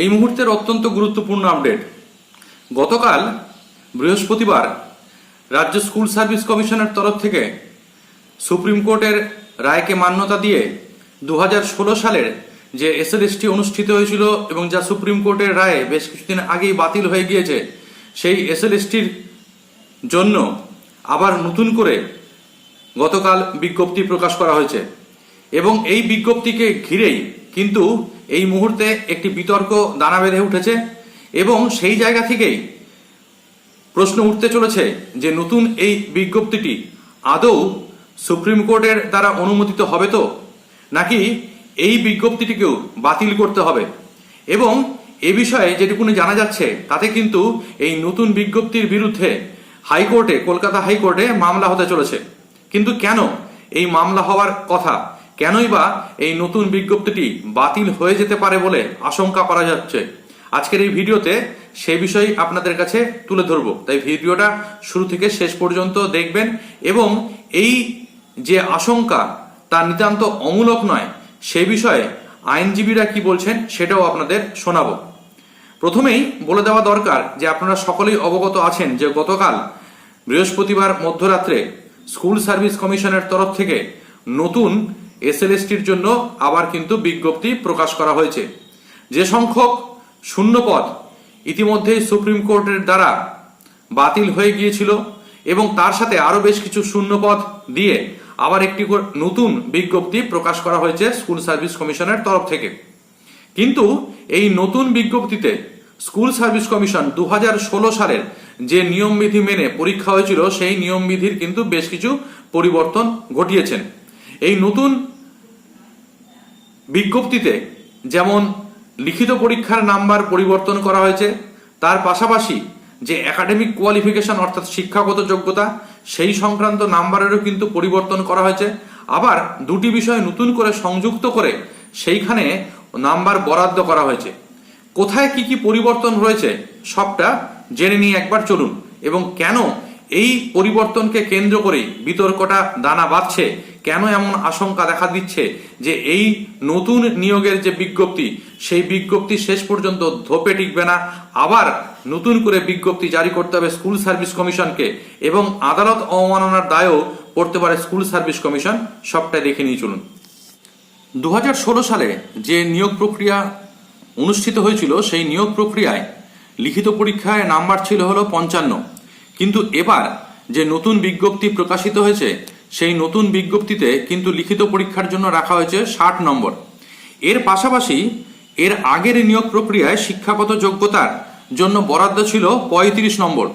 এই মুহূর্তের অত্যন্ত গুরুত্বপূর্ণ আপডেট গতকাল বৃহস্পতিবার রাজ্য স্কুল সার্ভিস কমিশনের তরফ থেকে সুপ্রিম কোর্টের রায়কে মান্যতা দিয়ে দু হাজার ষোলো সালের যে এসএলএসটি অনুষ্ঠিত হয়েছিল এবং যা সুপ্রিম কোর্টের রায়ে বেশ কিছুদিন আগেই বাতিল হয়ে গিয়েছে, সেই এসএলএসটির জন্য আবার নতুন করে গতকাল বিজ্ঞপ্তি প্রকাশ করা হয়েছে। এবং এই বিজ্ঞপ্তিকে ঘিরেই কিন্তু এই মুহূর্তে একটি বিতর্ক দানা বেঁধে উঠেছে এবং সেই জায়গা থেকেই প্রশ্ন উঠতে চলেছে যে নতুন এই বিজ্ঞপ্তিটি আদৌ সুপ্রিম কোর্টের দ্বারা অনুমোদিত হবে তো? নাকি এই বিজ্ঞপ্তিটিকেও বাতিল করতে হবে? এবং এ বিষয়ে যেটুকুনি জানা যাচ্ছে, তাতে কিন্তু এই নতুন বিজ্ঞপ্তির বিরুদ্ধে হাইকোর্টে, কলকাতা হাইকোর্টে মামলা হতে চলেছে। কিন্তু কেন এই মামলা হওয়ার কথা? কেনই বা এই নতুন বিজ্ঞপ্তিটি বাতিল হয়ে যেতে পারে বলে আশঙ্কা করা যাচ্ছে। আজকের এই ভিডিওতে সে বিষয়ে আপনাদের কাছে তুলে ধরবো। তাই ভিডিওটা শুরু থেকে শেষ পর্যন্ত দেখবেন এবং এই যে আশঙ্কা তা নিতান্ত অমূলক নয়, সে বিষয়ে আইনজীবীরা কি বলছেন সেটাও আপনাদের শোনাব। প্রথমেই বলে দেওয়া দরকার যে আপনারা সকলেই অবগত আছেন যে গতকাল বৃহস্পতিবার মধ্যরাত্রে স্কুল সার্ভিস কমিশনের তরফ থেকে নতুন এসএলএসটির জন্য আবার কিন্তু বিজ্ঞপ্তি প্রকাশ করা হয়েছে। যে সংখ্যক শূন্য পদ ইতিমধ্যেই সুপ্রিম কোর্টের দ্বারা বাতিল হয়ে গিয়েছিল এবং তার সাথে আরও বেশ কিছু শূন্য পদ দিয়ে আবার একটি নতুন বিজ্ঞপ্তি প্রকাশ করা হয়েছে স্কুল সার্ভিস কমিশনের তরফ থেকে। কিন্তু এই নতুন বিজ্ঞপ্তিতে স্কুল সার্ভিস কমিশন দু হাজার ষোলো সালের যে নিয়মবিধি মেনে পরীক্ষা হয়েছিল, সেই নিয়মবিধির কিন্তু বেশ কিছু পরিবর্তন ঘটিয়েছেন। এই নতুন বিজ্ঞপ্তিতে যেমন লিখিত পরীক্ষার নাম্বার পরিবর্তন করা হয়েছে, তার পাশাপাশি যে একাডেমিক কোয়ালিফিকেশন অর্থাৎ শিক্ষাগত যোগ্যতা, সেই সংক্রান্ত নাম্বারেরও কিন্তু পরিবর্তন করা হয়েছে। আবার দুটি বিষয় নতুন করে সংযুক্ত করে সেইখানে নাম্বার বরাদ্দ করা হয়েছে। কোথায় কি কি পরিবর্তন রয়েছে সবটা জেনে নিয়ে একবার চলুন। এবং কেন এই পরিবর্তনকে কেন্দ্র করে বিতর্কটা দানা বাঁধছে। কেন এমন আশঙ্কা দেখা দিচ্ছে যে এই নতুন নিয়োগের যে বিজ্ঞপ্তি, সেই বিজ্ঞপ্তি শেষ পর্যন্ত ধোপে টিকবে না। আবার নতুন করে বিজ্ঞপ্তি জারি করতে হবে স্কুল সার্ভিস কমিশনকে এবং আদালত অবমাননার দায়ও পড়তে পারে স্কুল সার্ভিস কমিশন। সবটাই দেখে নিয়ে চলুন। দু হাজার ষোলো সালে যে নিয়োগ প্রক্রিয়া অনুষ্ঠিত হয়েছিল, সেই নিয়োগ প্রক্রিয়ায় লিখিত পরীক্ষায় নাম্বার ছিল হলো পঞ্চান্ন। কিন্তু এবার যে নতুন বিজ্ঞপ্তি প্রকাশিত হয়েছে, সেই নতুন বিজ্ঞপ্তিতে কিন্তু লিখিত পরীক্ষার জন্য রাখা হয়েছে ষাট নম্বর। এর পাশাপাশি এর আগের নিয়োগ প্রক্রিয়ায় শিক্ষাগত যোগ্যতার জন্য বরাদ্দ ছিল পঁয়ত্রিশ নম্বর।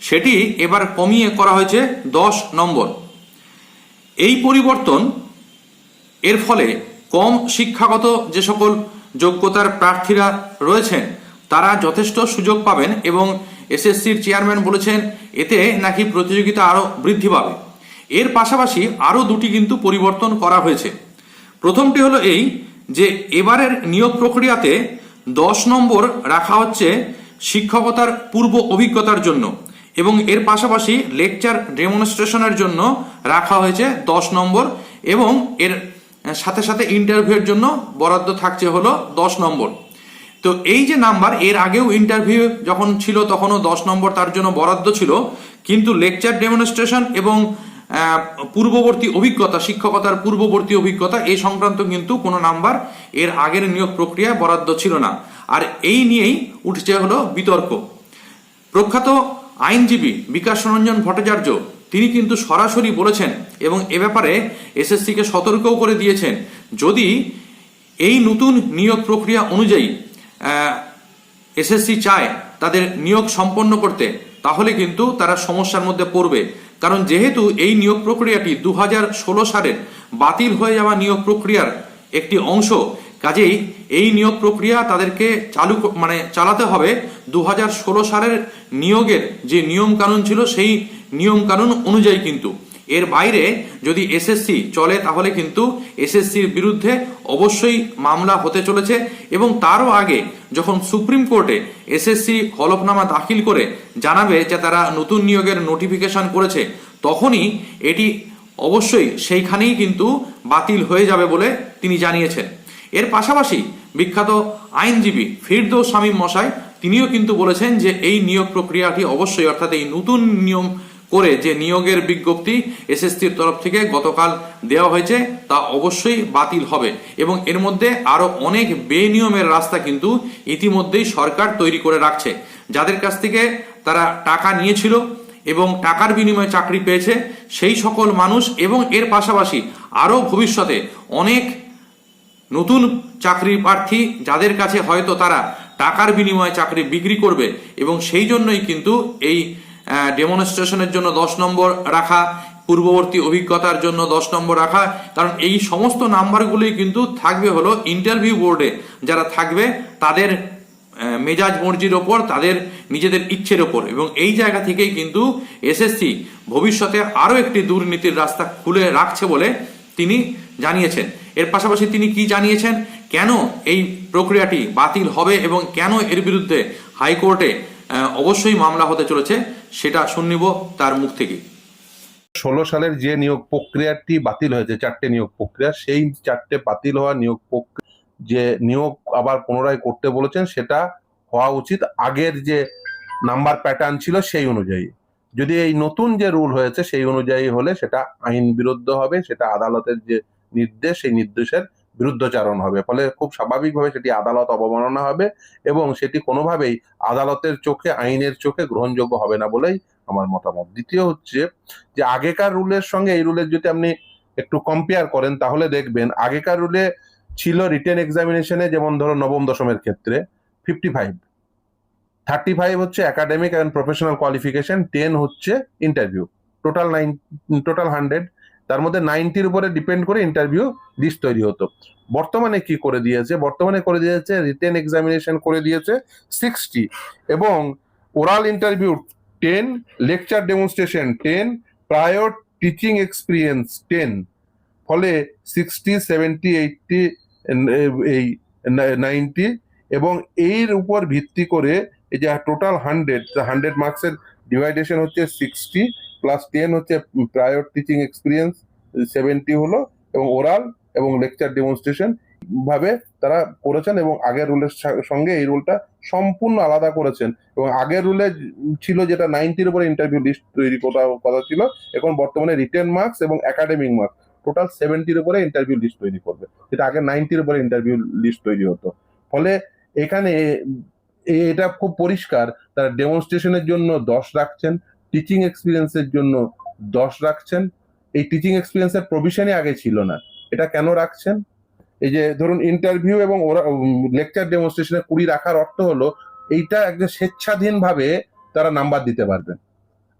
সেটি এবার কমিয়ে করা হয়েছে দশ নম্বর। এই পরিবর্তন এর ফলে কম শিক্ষাগত যে সকল যোগ্যতার প্রার্থীরা রয়েছেন, তারা যথেষ্ট সুযোগ পাবেন এবং এসএসসির চেয়ারম্যান বলেছেন, এতে নাকি প্রতিযোগিতা আরও বৃদ্ধি পাবে। এর পাশাপাশি আরও দুটি কিন্তু পরিবর্তন করা হয়েছে। প্রথমটি হলো এই যে এবারের নিয়োগ প্রক্রিয়াতে দশ নম্বর রাখা হচ্ছে শিক্ষকতার পূর্ব অভিজ্ঞতার জন্য এবং এর পাশাপাশি লেকচার ডেমনস্ট্রেশনের জন্য রাখা হয়েছে দশ নম্বর এবং এর সাথে সাথে ইন্টারভিউয়ের জন্য বরাদ্দ থাকছে হলো দশ নম্বর। তো এই যে নাম্বার, এর আগেও ইন্টারভিউ যখন ছিল, তখনও দশ নম্বর তার জন্য বরাদ্দ ছিল। কিন্তু লেকচার ডেমনস্ট্রেশন এবং পূর্ববর্তী অভিজ্ঞতা, শিক্ষকতার পূর্ববর্তী অভিজ্ঞতা এই সংক্রান্ত কিন্তু কোনো নাম্বার এর আগের নিয়োগ প্রক্রিয়ায় বরাদ্দ ছিল না। আর এই নিয়েই উঠছে হলো বিতর্ক। প্রখ্যাত আইনজীবী বিকাশ রঞ্জন ভট্টাচার্য, তিনি কিন্তু সরাসরি বলেছেন এবং এ ব্যাপারে এসএসসিকে সতর্কও করে দিয়েছেন, যদি এই নতুন নিয়োগ প্রক্রিয়া অনুযায়ী এসএসসি চায় তাদের নিয়োগ সম্পন্ন করতে, তাহলে কিন্তু তারা সমস্যার মধ্যে পড়বে। কারণ যেহেতু এই নিয়োগ প্রক্রিয়াটি দু হাজার ষোলো সালের বাতিল হয়ে যাওয়া নিয়োগ প্রক্রিয়ার একটি অংশ, কাজেই এই নিয়োগ প্রক্রিয়া তাদেরকে চালু মানে চালাতে হবে। দু হাজার ষোলো সালের নিয়োগের যে নিয়ম কানুন ছিল, সেই নিয়ম কানুন অনুযায়ী কিন্তু এর বাইরে যদি এসএসসি চলে, তাহলে কিন্তু এসএসসির বিরুদ্ধে অবশ্যই মামলা হতে চলেছে এবং তারও আগে যখন সুপ্রিম কোর্টে এসএসসি হলফনামা দাখিল করে জানাবে যে তারা নতুন নিয়োগের নোটিফিকেশন করেছে, তখনই এটি অবশ্যই সেইখানেই কিন্তু বাতিল হয়ে যাবে বলে তিনি জানিয়েছেন। এর পাশাপাশি বিখ্যাত আইনজীবী ফিরদৌস শামীম মশাই, তিনিও কিন্তু বলেছেন যে এই নিয়োগ প্রক্রিয়াটি অবশ্যই, অর্থাৎ এই নতুন নিয়ম করে যে নিয়োগের বিজ্ঞপ্তি এসএসসির তরফ থেকে গতকাল দেওয়া হয়েছে, তা অবশ্যই বাতিল হবে। এবং এর মধ্যে আরও অনেক বেনিয়মের রাস্তা কিন্তু ইতিমধ্যেই সরকার তৈরি করে রাখছে। যাদের কাছ থেকে তারা টাকা নিয়েছিল এবং টাকার বিনিময়ে চাকরি পেয়েছে, সেই সকল মানুষ এবং এর পাশাপাশি আরও ভবিষ্যতে অনেক নতুন চাকরি প্রার্থী যাদের কাছে হয়তো তারা টাকার বিনিময়ে চাকরি বিক্রি করবে এবং সেই জন্যই কিন্তু এই ডেমনস্ট্রেশনের জন্য দশ নম্বর রাখা, পূর্ববর্তী অভিজ্ঞতার জন্য দশ নম্বর রাখা, কারণ এই সমস্ত নাম্বারগুলি কিন্তু থাকবে হলো ইন্টারভিউ বোর্ডে যারা থাকবে, তাদের মেজাজ মর্জির ওপর, তাদের নিজেদের ইচ্ছের ওপর। এবং এই জায়গা থেকেই কিন্তু এসএসসি ভবিষ্যতে আরও একটি দুর্নীতির রাস্তা খুলে রাখছে বলে তিনি জানিয়েছেন। এর পাশাপাশি তিনি কি জানিয়েছেন? কেন এই প্রক্রিয়াটি বাতিল হবে এবং কেন এর বিরুদ্ধে হাইকোর্টে অবশ্যই মামলা হতে চলেছে, সেটা শুনিব তার মুখ থেকে। ষোলো সালের যে নিয়োগ প্রক্রিয়াটি বাতিল হয়েছে, চারটে নিয়োগ প্রক্রিয়া, সেই চারটে বাতিল হওয়া নিয়োগ প্রক্রিয়া, যে নিয়োগ আবার পুনরায় করতে বলেছেন, সেটা হওয়া উচিত। আগের যে নাম্বার প্যাটার্ন ছিল সেই অনুযায়ী। যদি এই নতুন যে রুল হয়েছে, সেই অনুযায়ী হলে সেটা আইন বিরুদ্ধ হবে, সেটা আদালতের যে নির্দেশ, সেই নির্দেশের বিরুদ্ধচারণ হবে। ফলে খুব স্বাভাবিকভাবে সেটি আদালত অবমাননা হবে এবং সেটি কোনোভাবেই আদালতের চোখে, আইনের চোখে গ্রহণযোগ্য হবে না বলেই আমার মতামত। দ্বিতীয় হচ্ছে যে, আগেকার রুলের সঙ্গে এই রুলের যদি আপনি একটু কম্পেয়ার করেন, তাহলে দেখবেন আগেকার রুলে ছিল রিটেন এক্সামিনেশনে যেমন ধরো নবম, দশমের ক্ষেত্রে ফিফটি ফাইভ থার্টি ফাইভ হচ্ছে academic and professional qualification ten হচ্ছে interview total nine total hundred তার মধ্যে নাইনটির উপরে ডিপেন্ড করে ইন্টারভিউ লিস্ট তৈরি হতো। বর্তমানে কি করে দিয়েছে? বর্তমানে করে দিয়েছে রিটেন এক্সামিনেশন করে দিয়েছে সিক্সটি এবং oral interview ten lecture demonstration ten prior teaching experience ten ফলে সিক্সটি সেভেন্টি এইটটি এই নাইনটি এবং এর উপর ভিত্তি করে এই যে টোটাল হান্ড্রেড হান্ড্রেড মার্কসের ডিভাইডেশন হচ্ছে সিক্সটি প্লাস টেন হচ্ছে প্রায়র টিচিং এক্সপিরিয়েন্স সেভেন্টি হলো, এবং ওরাল এবং লেকচার ডেমনস্ট্রেশন ভাবে তারা করেছেন এবং আগের রুলের সঙ্গে এই রুলটা সম্পূর্ণ আলাদা করেছেন। এবং আগের রুলে ছিল যেটা নাইনটির উপরে ইন্টারভিউ লিস্ট তৈরি করা কথা ছিল, এখন বর্তমানে রিটেন মার্কস এবং একাডেমিক মার্কস টোটাল সেভেন্টির উপরে ইন্টারভিউ লিস্ট তৈরি করবে। যেটা আগে নাইনটির উপরে ইন্টারভিউ লিস্ট তৈরি হতো। ফলে এখানে এটা খুব পরিষ্কার, তারা ডেমনস্ট্রেশনের জন্য দশ রাখছেন টিচিং এক্সপিরিয়েন্সের জন্য দশ রাখছেন। এই টিচিং এক্সপিরিয়েন্সের প্রভিশনই আগে ছিল না। এটা কেন রাখছেন? এই যে ধরুন ইন্টারভিউ এবং ওরা লেকচার ডেমনস্ট্রেশনে কুড়ি রাখার অর্থ হলো, এইটা একদম স্বেচ্ছাধীনভাবে তারা নাম্বার দিতে পারবেন।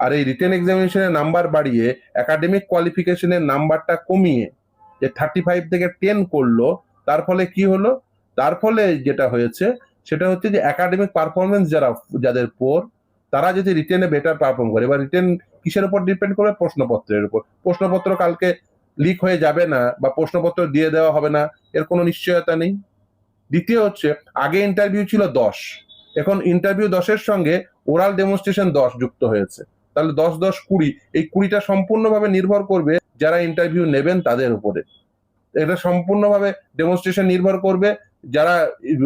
আর এই রিটেন এক্সামিনেশনের নাম্বার বাড়িয়ে একাডেমিক কোয়ালিফিকেশনের নাম্বারটা কমিয়ে, যে থার্টি ফাইভ থেকে টেন করল, তার ফলে কি হলো? তার ফলে যেটা হয়েছে, সেটা হচ্ছে যে একাডেমিক পারফরমেন্স যারা, যাদের পোর তারা যদি রিটেনে বেটার পারফর্ম করে, এবার রিটেন কিসের উপর ডিপেন্ড করবে? প্রশ্নপত্রের উপর। প্রশ্নপত্র কালকে লিক হয়ে যাবে না বা প্রশ্নপত্র দিয়ে দেওয়া হবে না, এর কোনো নিশ্চয়তা নেই। দ্বিতীয় হচ্ছে, আগে ইন্টারভিউ ছিল দশ। এখন ইন্টারভিউ দশের সঙ্গে ওরাল ডেমনস্ট্রেশন দশ যুক্ত হয়েছে। তাহলে দশ দশ, কুড়ি, এই কুড়িটা সম্পূর্ণভাবে নির্ভর করবে যারা ইন্টারভিউ নেবেন তাদের উপরে। এটা সম্পূর্ণভাবে ডেমনস্ট্রেশন নির্ভর করবে যারা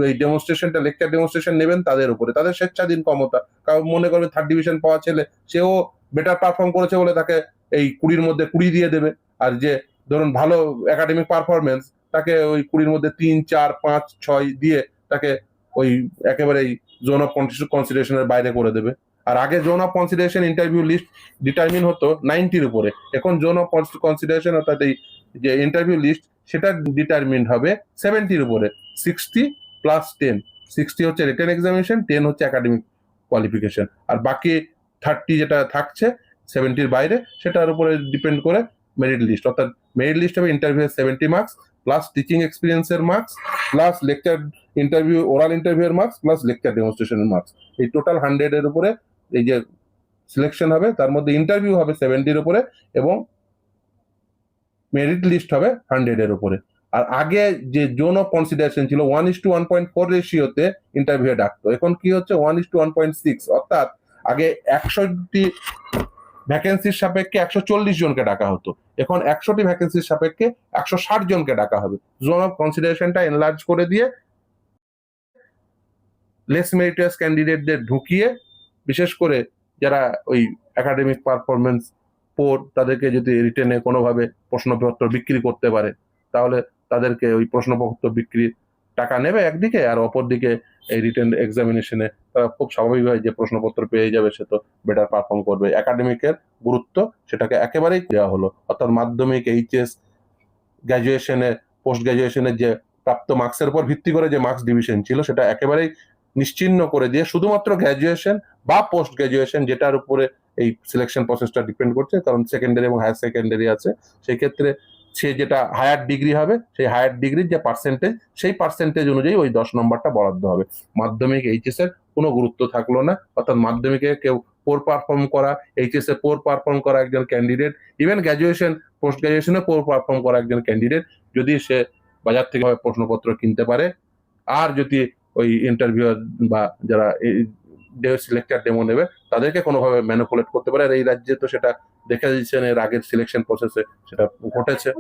এই ডেমনস্ট্রেশনটা লেকচার ডেমনস্ট্রেশন নেবেন তাদের উপরে, তাদের স্বেচ্ছাধীন ক্ষমতা। কারণ মনে করবে থার্ড ডিভিশন পাওয়া ছেলে, সেও বেটার পারফর্ম করেছে বলে তাকে এই কুড়ির মধ্যে কুড়ি দিয়ে দেবে। আর যে ধরুন ভালো একাডেমিক পারফরমেন্স তাকে ওই কুড়ির মধ্যে তিন, চার, পাঁচ, ছয় দিয়ে তাকে ওই একেবারে জোন অফ কনসিডারেশনের বাইরে করে দেবে। আর আগে zone of consideration interview list determine হতো নাইনটির উপরে। এখন জোন অফ কনসিডারেশন অর্থাৎ এই যে ইন্টারভিউ লিস্ট সেটা ডিটারমিন হবে সেভেন্টির উপরে। সিক্সটি প্লাস টেন সিক্সটি হচ্ছে রিটেন এক্সামিনেশন টেন হচ্ছে একাডেমিক কোয়ালিফিকেশন আর বাকি থার্টি যেটা থাকছে সেভেন্টির বাইরে, সেটার উপরে ডিপেন্ড করে মেরিট লিস্ট অর্থাৎ মেরিট লিস্ট হবে interview seventy marks plus teaching এক্সপিরিয়েন্সের marks plus lecture interview oral interview এর মার্কস প্লাস লেকচার ডেমনস্ট্রেশনের মার্কস এই টোটাল হান্ড্রেড এর উপরে এই যে সিলেকশন হবে, তার মধ্যে ইন্টারভিউ হবে সেভেন্টির উপরে এবং মেরিট লিস্ট হবে হান্ড্রেড এর উপরে। আর আগে যে জোন অফ কনসিডারেশন ছিল one is to one point four রেশিওতে interview ডাকতো। এখন কি হচ্ছে? One is to one point six অর্থাৎ আগে একশোটি ভ্যাকেন্সির সাপেক্ষে একশো চল্লিশ জনকে ডাকা হতো। এখন একশোটি ভ্যাকেন্সির সাপেক্ষে একশো ষাট জনকে ডাকা হবে। জোন অফ কনসিডারেশনটা এনলার্জ করে দিয়ে লেস মেরিটাস ক্যান্ডিডেটদের ঢুকিয়ে, বিশেষ করে যারা ওই একাডেমিক পারফরমেন্স পোর তাদেরকে যদি রিটেনে কোনোভাবে প্রশ্নপত্র বিক্রি করতে পারে, তাহলে তাদেরকে ওই প্রশ্নপত্র বিক্রির টাকা নেবে একদিকে আর অপরদিকে এই রিটেন এক্সামিনেশনে তারা খুব স্বাভাবিকভাবে যে প্রশ্নপত্র পেয়ে যাবে সে তো বেটার পারফর্ম করবে। একাডেমিকের গুরুত্ব সেটাকে একেবারেই দেওয়া হলো। অর্থাৎ মাধ্যমিক এইচএস গ্র্যাজুয়েশনে পোস্ট গ্র্যাজুয়েশনের যে প্রাপ্ত মার্কসের উপর ভিত্তি করে যে মার্কস ডিভিশন ছিল, সেটা একেবারেই নিশ্চিহ্ন করে দিয়ে শুধুমাত্র গ্র্যাজুয়েশন বা পোস্ট গ্র্যাজুয়েশন যেটার উপরে এই সিলেকশন প্রসেসটা ডিপেন্ড করছে, কারণ সেকেন্ডারি এবং হায়ার সেকেন্ডারি আছে। সেই ক্ষেত্রে সে যেটা হায়ার ডিগ্রি হবে, সেই হায়ার ডিগ্রির যে পার্সেন্টেজ সেই পার্সেন্টেজ অনুযায়ী ওই দশ নম্বরটা বরাদ্দ হবে। মাধ্যমিক এইচএস এর কোনো গুরুত্ব থাকল না, অর্থাৎ মাধ্যমিকে কেউ পোর পারফর্ম করা এইচএস এ পোর পারফর্ম করা একজন ক্যান্ডিডেট ইভেন গ্র্যাজুয়েশন পোস্ট গ্র্যাজুয়েশনে পোর পারফর্ম করা একজন ক্যান্ডিডেট যদি সে বাজার থেকে প্রশ্নপত্র কিনতে পারে, আর যদি ওই ইন্টারভিউ বা যারা সিলেক্টার ডেমো নেবে, তাদেরকে কোনোভাবে ম্যানুপুলেট করতে পারে। আর এই রাজ্যে তো সেটা দেখে দিচ্ছেন এর আগের সিলেকশন প্রসেসে সেটা ঘটেছে।